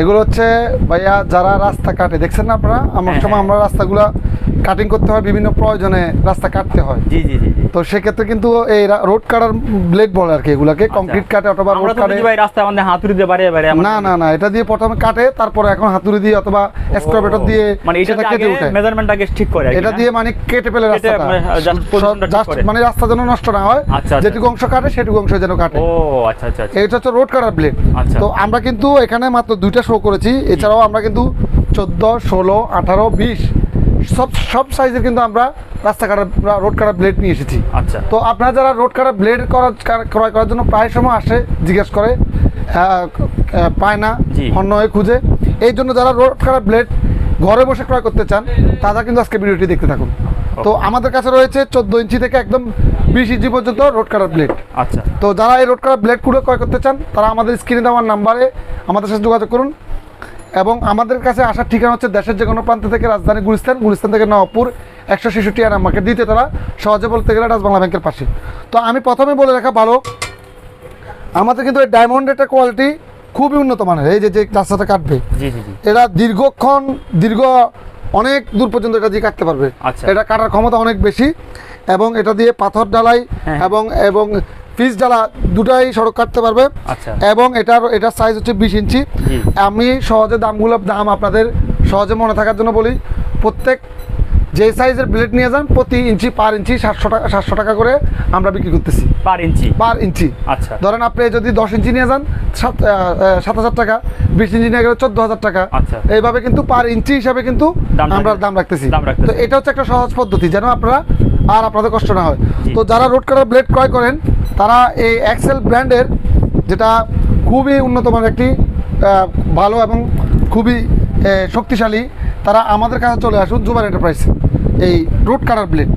এগুলো হচ্ছে ভাইয়া যারা রাস্তা কাটে দেখছেন না আপনারা আমার হ্যাঁ, সময় হ্যাঁ। আমরা রাস্তাগুলো কাটিং করতে হয় বিভিন্ন প্রয়োজনে রাস্তা কাটতে হয়। জি জি জি তো সেক্ষেত্রে কিন্তু এই রোড কাটার ব্লেড বলে আর কি এগুলাকে কংক্রিট কাটে অথবা আচ্ছা। আমরা রোড তো কাটে ভাই রাস্তায় আমাদের হাতুড়ি দিয়ে বাড়িয়ে বাড়িয়ে না না না এটা দিয়ে প্রথমে কাটে তারপরে এখন হাতুড়ি দিয়ে অথবা এক্সকাভেটর দিয়ে মানে এটা কেটে উঠে। মেজারমেন্টটাকে ঠিক করে এটা দিয়ে মানে কেটে ফেলে রাস্তাটা। মানে, জাস্ট মানে রাস্তা যেন নষ্ট না হয় আচ্ছা, আচ্ছা। যেটুকু অংশ কাটে সেটুকু অংশ যেন কাটে। ও আচ্ছা আচ্ছা আচ্ছা। এটা হচ্ছে রোড কাটার ব্লেড আচ্ছা। তো আমরা কিন্তু এখানে মাত্র দুইটা শো করেছি এছাড়াও আমরা কিন্তু চোদ্দ ষোলো আঠারো বিশ সব সব সাইজের কিন্তু আমরা রাস্তা কাটার রোড কাটার ব্লেড নিয়ে এসেছি। আচ্ছা। তো আপনারা যারা রোড কাটার ব্লেড করার ক্রয় করার জন্য প্রায় সময় আসে জিজ্ঞেস করে পায় না অন্য হয়ে খুঁজে। এই জন্য যারা রোড কাটার ব্লেড ঘরে বসে ক্রয় করতে চান তারা কিন্তু আজকে ভিডিওটি দেখতে থাকুন। তো আমাদের কাছে রয়েছে চোদ্দ ইঞ্চি থেকে একদম বিশ ইঞ্চি পর্যন্ত রোড কাটার ব্লেড আচ্ছা। তো যারা এই রোড কাটার ব্লেডগুলো ক্রয় করতে চান তারা আমাদের স্ক্রিনে দেওয়ার নাম্বারে আমাদের সাথে যোগাযোগ করুন। এবং আমাদের কাছে আসার ঠিকানা হচ্ছে দেশের যে কোনো প্রান্ত থেকে রাজধানী গুলিস্তান গুলিস্তান থেকে নবপুর একশো ছেষট্টি আর আমাকে দিতে তারা সহজে বলতে গেলে রাজ বাংলা ব্যাংকের পাশে তো আমি প্রথমে বলে রাখা ভালো আমাদের কিন্তু এই ডায়মন্ড একটা কোয়ালিটি খুবই উন্নত মানের এই যে যে রাস্তাটা কাটবে এরা দীর্ঘক্ষণ দীর্ঘ অনেক দূর পর্যন্ত এটা দিয়ে কাটতে পারবে আচ্ছা। এটা কাটার ক্ষমতা অনেক বেশি এবং এটা দিয়ে পাথর ডালাই হ্যাঁ। এবং এবং পিচ ডালা দুটাই সড়ক কাটতে পারবে। আচ্ছা। এবং এটার এটার সাইজ হচ্ছে বিশ ইঞ্চি। আমি সহজে দামগুলো দাম আপনাদের সহজে মনে থাকার জন্য বলি প্রত্যেক যে সাইজের ব্লেড নিয়ে যান প্রতি ইঞ্চি পার ইঞ্চি সাতশো টাকা সাতশো টাকা করে আমরা বিক্রি করতেছি। পার ইঞ্চি? পার ইঞ্চি। আচ্ছা। ধরেন আপনি যদি দশ ইঞ্চি নিয়ে যান সাত সাত হাজার টাকা বিশ ইঞ্চি নিয়ে গেলে চোদ্দ হাজার টাকা। আচ্ছা। এইভাবে কিন্তু পার ইঞ্চি হিসাবে কিন্তু আমরা দাম রাখতেছি। দাম রাখতেছি। তো এটা হচ্ছে একটা সহজ পদ্ধতি যেন আপনারা আর আপনাদের কষ্ট না হয়। তো যারা রোড কাটার ব্লেড ক্রয় করেন তারা এই এক্সেল ব্র্যান্ডের যেটা খুবই উন্নত মানের একটি ভালো এবং খুবই শক্তিশালী তারা আমাদের কাছে চলে আসুন জুবার এন্টারপ্রাইজ এই রুট কাটার ব্লেড।